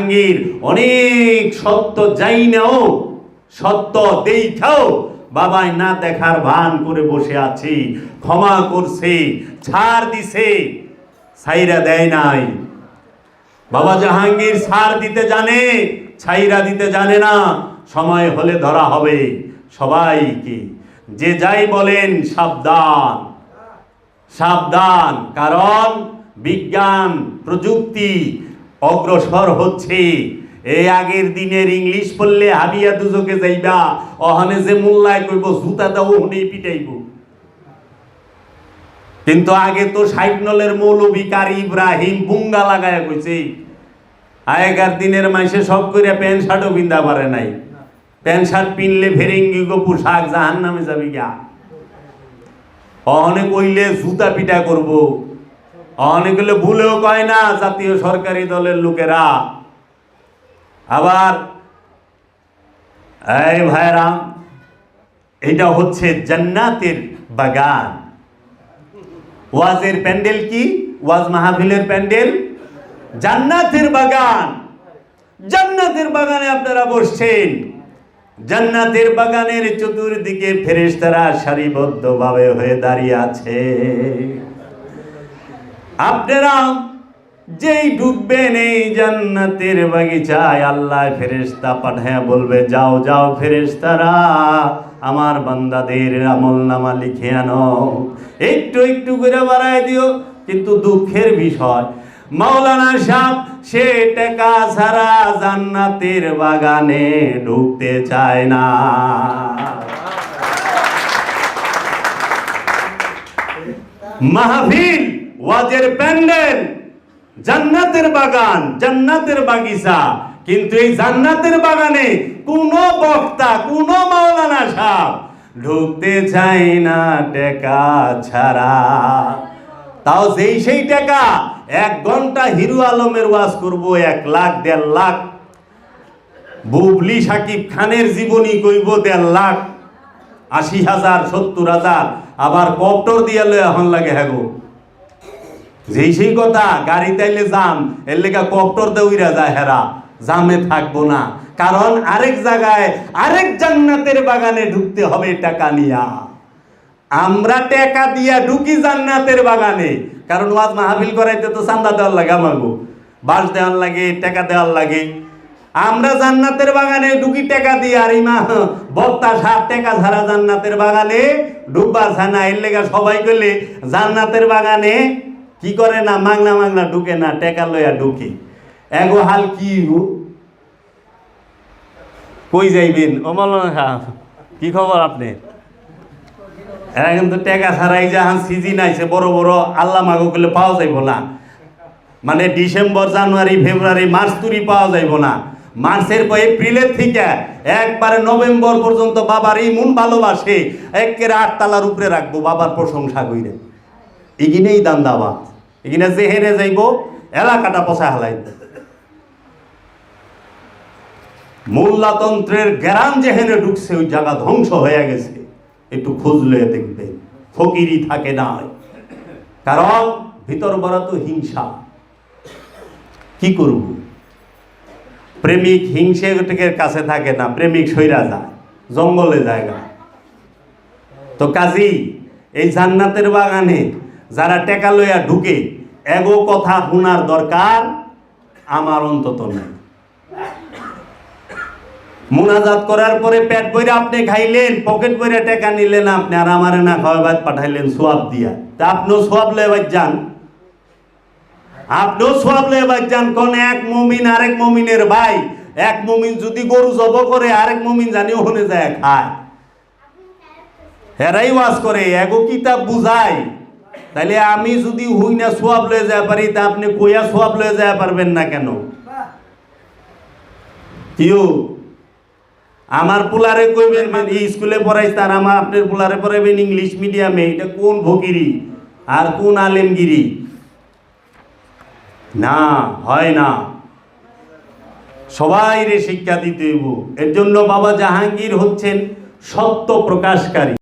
জাহাঙ্গীর, অনেক সত্য যাই নাও, সত্য দেখাও বাবাই না দেখার ভান করে বসে আছি, ক্ষমা করছে, ছাড় দিছে, ছাইরা দেয় নাই। বাবা জাহাঙ্গীর ছাড় দিতে জানে, ছাইরা দিতে জানে না, সময় হলে ধরা হবে সবাইকে। যে যাই বলেন সাবধান সাবধান, কারণ বিজ্ঞান, প্রযুক্তি অগ্রসর হচ্ছে। এই আগের দিনের ইংলিশ পড়লে হাবিয়া দুজকে যাইবা, অহনে যে মোল্লায় কইব, জুতা দাও ওহনেই পিটাইব। কিন্তু আগে তো ষাট নলের মৌলবী কারি ইব্রাহিম বুঙ্গা লাগায় কইছে। আগেকার দিনের মাইসে সব করে প্যান্ট শার্টও পিন্দা পারে নাই। প্যান্ট শার্ট পিনলে ফেরেঙ্গি গো পোশাক জাহান নামে যাবি গা। অহনে কইলে জুতা পিটা করব। অনেক হলে ভুলেও কয় না জাতীয় সরকারি দলের লোকেরা। আবার, এই ভাইরাম এটা হচ্ছে জান্নাতের বাগান। ওয়াজের প্যান্ডেল কি? ওয়াজ মাহফিলের প্যান্ডেল? জান্নাতের বাগান। জান্নাতের বাগানে আপনারা বসছেন। জান্নাতের বাগানের চতুর্দিকে ফেরেশতারা সারিবদ্ধভাবে হয়ে দাঁড়িয়ে আছে। আপনারা যেই ঢুকবেন এই জান্নাতের বাগিচায়, আল্লাহ ফেরেশতা পাঠায়, বলবে, যাও যাও ফেরেশতারা, আমার বান্দাদের আমল নামা লিখে আনো। একটু একটু করে বাড়ায় দিও, কিন্তু দুঃখের বিষয়, মাওলানা সাহেব, সে টাকা ছাড়া জান্নাতের বাগানে ঢুকতে চায় না। মাহফিল ওয়াজের প্যান্ডেল, জান্নাতের বাগান, জান্নাতের বাগিচা। কিন্তু এই জান্নাতের বাগানে কোন বক্তা, কোন মাওলানা সাহেব ঢুকতে চাই না টেকা ছাড়া। তাও যেই সেই টাকা এক ঘণ্টা হিরু আলমের ওয়াজ করব, এক লাখ, দেড় লাখ। বুবলি সাকিব খানের জীবনী কইব, দেড় লাখ। আশি হাজার, সত্তর হাজার। আবার কপ্টর দিয়ে লয় এখন লাগে হ্যাঁ গো। যেই সেই কথা, গাড়ি তাইলে যাম এর লেগা কপ্টর দেউইরা যায় হেরা, জামে থাকব না। কারণ আরেক জায়গায়, আরেক জান্নাতের বাগানে ঢুকতে হবে টাকা নিয়া। আমরা টাকা দিয়া ঢুকি জান্নাতের বাগানে। কারণ ওয়াজ মাহফিল করাইতে তো চান্দা দেওয়ার লাগে আমাগো। বাস দেওয়ার লাগে, টাকা দেওয়ার লাগে। আমরা জান্নাতের বাগানে ঢুকি টাকা দিই আর ইমা বক্তা সাত টাকা ছাড়া জান্নাতের বাগানে ঢুকবার ছানা, এর লেগা সবাই করলে জান্নাতের বাগানে কি করে না মাংনা মাংনা ঢুকে না টেকা লইয়া ঢুকে? এগো হাল কি? কই যাইবেন? সাহেব, কি খবর আপনি এরা কিন্তু টেকা ছাড়াই যাহান সিজন আইছে, বড় বড় আল্লাহ মাগো করলে পাওয়া যাইব না। মানে ডিসেম্বর, জানুয়ারি, ফেব্রুয়ারি, মার্চ তুরি পাওয়া যাইব না। মার্চের পর এপ্রিলের থেকে একবারে নভেম্বর পর্যন্ত বাবার এই মন ভালোবাসে, একের আট তালার উপরে রাখব, বাবার প্রশংসা কইরে। এগিনেই দান দাবা এগিনে যে হেরে যাইব, এলাকাটা পচা হালাই মোল্লাতন্ত্রের গ্যারাম যেখানে ঢুকছে, ওই জায়গা ধ্বংস হয়ে গেছে। একটু খুঁজলে দেখবে ফকিরি থাকে না কারণ ভিতর বড় তো হিংসা। কি করব? প্রেমিক হিংসেটেকের কাছে থাকে না, প্রেমিক সইরা যায়, জঙ্গলে জায়গা। তো কাজী, এই জান্নাতের বাগানে যারা টেকা লইয়া ঢুকে, এগো কথা শোনার দরকার আমার অন্তত নাই। মোনাজাত করার পরে পেট বইরে আপনি খাইলেন, পকেট বইরে টাকা নিলেন আপনি, আর আমারে না খাওয়া বাদ পাঠাইলেন সোয়াব দিয়া। তা আপনিও সোয়াব লয়ে বাদ যান। আপনিও সোয়াব লয়ে বাদ যান, কোন এক মমিন আরেক মমিনের ভাই, এক মমিন যদি গরু জব করে, আরেক মমিন জানি ওখানে যায় খায়। হেরাই ওয়াজ করে, এগো কিতাব বুঝাই তাইলে আমি যদি হুই না সোয়াব লয়ে যায় পারি তা আপনি কইয়া সোয়াব লয়ে যায় পারবেন না কেন? কিউ? আমার পোলারে কইবেন মানে স্কুলে পড়াই তার আমার আপনার পোলারে পড়াইবেন ইংলিশ মিডিয়ামে এটা কোন ভকিরি আর কোন আলেমগিরি? না হয় না। সবাই রে শিক্ষা দিতে হইব। এর জন্য বাবা জাহাঙ্গীর হচ্ছেন সত্য প্রকাশকারী।